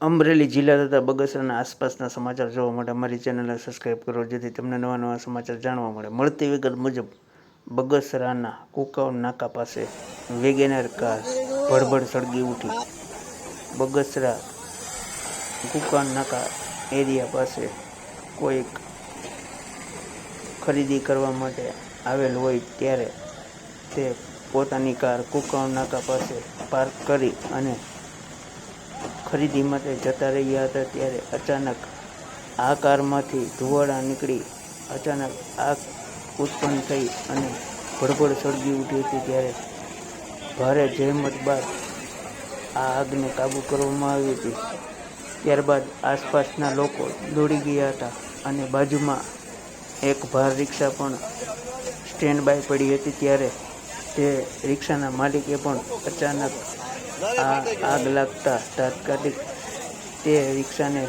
અમરેલી જિલ્લા તથા બગસરાના આસપાસના સમાચાર જોવા માટે અમારી ચેનલને સબસ્ક્રાઈબ કરો, જેથી તમને નવા નવા સમાચાર જાણવા મળે. મળતી વિગત મુજબ, બગસરાના કુકાવ નાકા પાસે વેગેનર કાર ભડભડ સળગી ઉઠી. બગસરા કુકાવ નાકા એરિયા પાસે કોઈક ખરીદી કરવા માટે આવેલ હોય ત્યારે તે પોતાની કાર કુકાવ નાકા પાસે પાર્ક કરી અને ખરીદી માટે જતા રહ્યા હતા ત્યારે અચાનક આ કારમાંથી ધુવાડા નીકળી, અચાનક આગ ઉત્પન્ન થઈ અને ભડભડ સળગી ઉઠી હતી ત્યારે ભારે જહેમત બાદ આ આગને કાબૂ કરવામાં આવી હતી. ત્યારબાદ આસપાસના લોકો દોડી ગયા હતા અને બાજુમાં એક ભાર રિક્ષા પણ સ્ટેન્ડ બાય પડી હતી ત્યારે તે રિક્ષાના માલિકે પણ અચાનક આગ લાગતા તાત્કાલિક તે રિક્ષાને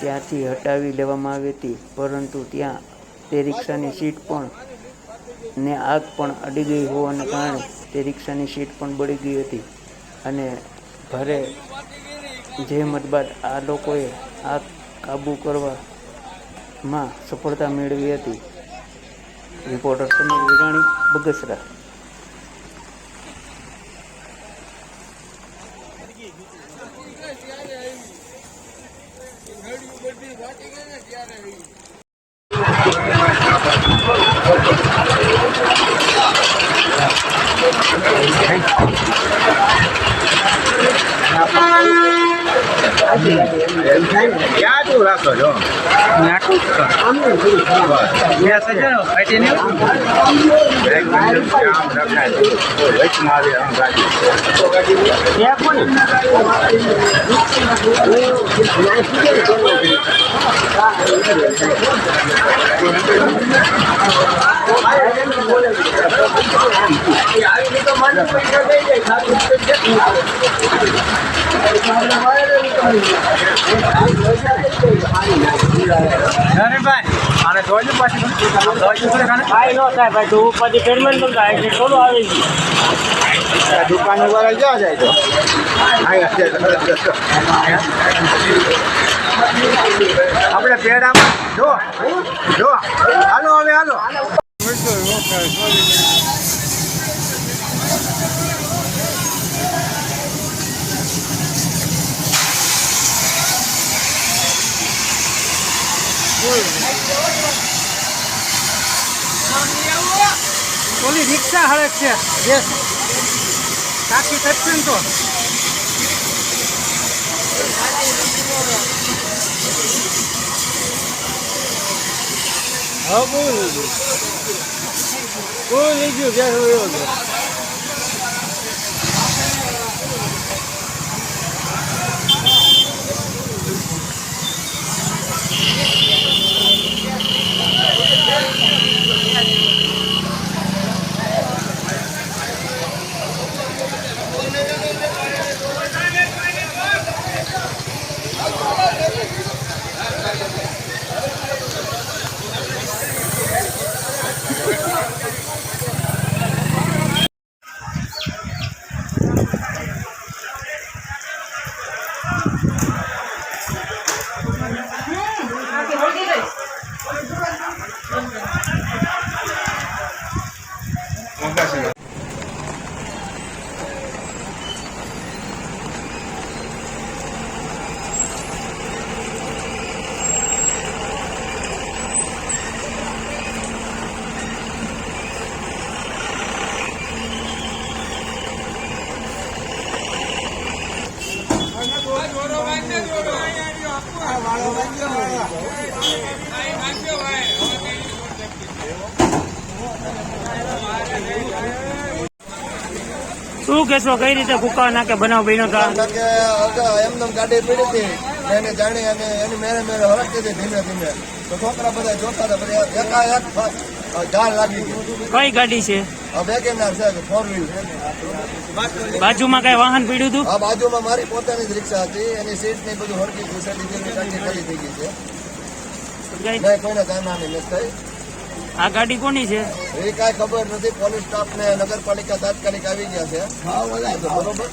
ત્યાંથી હટાવી લેવામાં આવી હતી, પરંતુ ત્યાં તે રિક્ષાની સીટ પણ ને આગ પણ અડી ગઈ હોવાને કારણે તે રિક્ષાની સીટ પણ બળી ગઈ હતી અને ભારે જહેમત બાદ આ લોકોએ આગ કાબૂ કરવામાં સફળતા મેળવી હતી. રિપોર્ટર સમીર વિરાણી, બગસરા. રાખો છો એક Thank you. મિનિટ આમ રખાય છે. વચમાં આવી આમ ગાડી. ભાઈ નો થાય ભાઈ તું પછી પેમેન્ટ પણ થાય એટલે થોડું આવે આ દુકાન ઉપર ક્યાં જાય તો આપણે પેડામાં જો જો હાલો હવે, હાલો ઓલી રિક્ષા હળક છે. જે કાકી થશે ને તો. હા બોલ. બોલ લઈ ગયો ગેસ વયો ગયો શું કેશો કઈ રીતે કુકા નાકે બનાવ બન્યો હતા એમનેમ ગાડી પડી હતી એને જાણી અને એની મેરે મેરે હરકતી હતી ધીમે ધીમે. તો છોકરા બધા જોતા હતા બધા એકાએક ઝાડ લાગી કઈ ગાડી છે? વેગેનાર છે? ફોર વ્હીલ બાજુમાં કઈ વાહન પીડ્યું હતું? આ બાજુમાં મારી પોતાની જ રિક્ષા હતી એની સીટ ને બધું હરકી ગયું છે ડીઝલની ટાંકી થઈ ગઈ છે કોઈને જાનહાની નથી થઈ. આ ગાડી કોની છે? એ કાંઈ ખબર નથી. પોલીસ સ્ટાફ ને નગરપાલિકા તાત્કાલિક આવી ગયા છે. બરોબર.